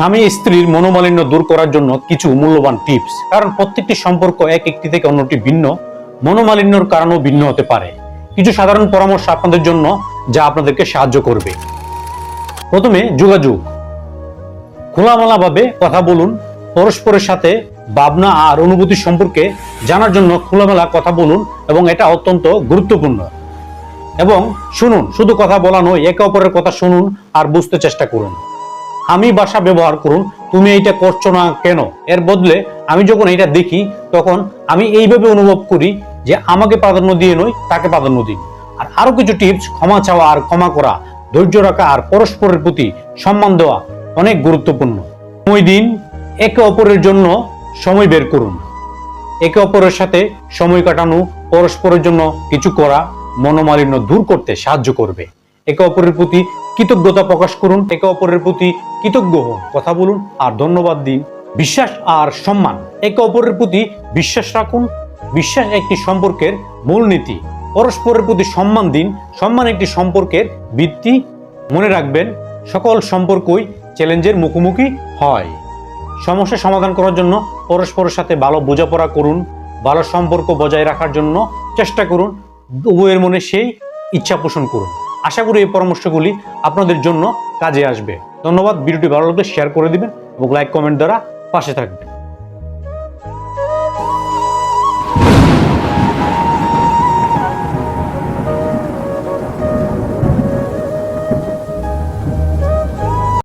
স্বামী স্ত্রীর মনোমালিন্য দূর করার জন্য কিছু মূল্যবান টিপস। কারণ প্রত্যেকটি সম্পর্ক এক একটি থেকে অন্যটি ভিন্ন, মনোমালিন্যর কারণও ভিন্ন হতে পারে। কিছু সাধারণ পরামর্শ আপনাদের জন্য যা আপনাদেরকে সাহায্য করবে। প্রথমে যোগাযোগ। খোলামেলাভাবে কথা বলুন, পরস্পরের সাথে ভাবনা আর অনুভূতি সম্পর্কে জানার জন্য খোলামেলা কথা বলুন এবং এটা অত্যন্ত গুরুত্বপূর্ণ। এবং শুনুন, শুধু কথা বলা নয়, একে অপরের কথা শুনুন আর বুঝতে চেষ্টা করুন। আমি ভাষা ব্যবহার করুন, তুমি এইটা করছ না কেন? এর বদলে আমি যখন এটা দেখি, তখন আমি এইভাবে অনুভব করি যে আমাকে প্রাধান্য দিয়ে নয়, তাকে প্রাধান্য দিন আর আরও কিছু টিপস, ক্ষমা চাওয়া আর ক্ষমা করা, ধৈর্য রাখা আর পরস্পরের প্রতি সম্মান দেওয়া অনেক গুরুত্বপূর্ণ। সময় দিন, একে অপরের জন্য সময় বের করুন। একে অপরের সাথে সময় কাটানো, পরস্পরের জন্য কিছু করা মনোমালিন্য দূর করতে সাহায্য করবে। একে অপরের প্রতি কৃতজ্ঞতা প্রকাশ করুন, একে অপরের প্রতি কৃতজ্ঞ হন। কথা বলুন আর ধন্যবাদ দিন। বিশ্বাস আর সম্মান, একে অপরের প্রতি বিশ্বাস রাখুন। বিশ্বাস একটি সম্পর্কের মূলনীতি। পরস্পরের প্রতি সম্মান দিন। সম্মান একটি সম্পর্কের ভিত্তি। মনে রাখবেন, সকল সম্পর্কই চ্যালেঞ্জের মুখোমুখি হয়। সমস্যা সমাধান করার জন্য পরস্পরের সাথে ভালো বোঝাপড়া করুন। ভালো সম্পর্ক বজায় রাখার জন্য চেষ্টা করুন। উভয়ের মনে সেই ইচ্ছা পোষণ করুন। আশা করি এই পরামর্শগুলি আপনাদের জন্য কাজে আসবে। ধন্যবাদ, ভিডিওটি ভালো লাগলে শেয়ার করে দিবেন এবং লাইক কমেন্ট দ্বারা পাশে থাকবেন।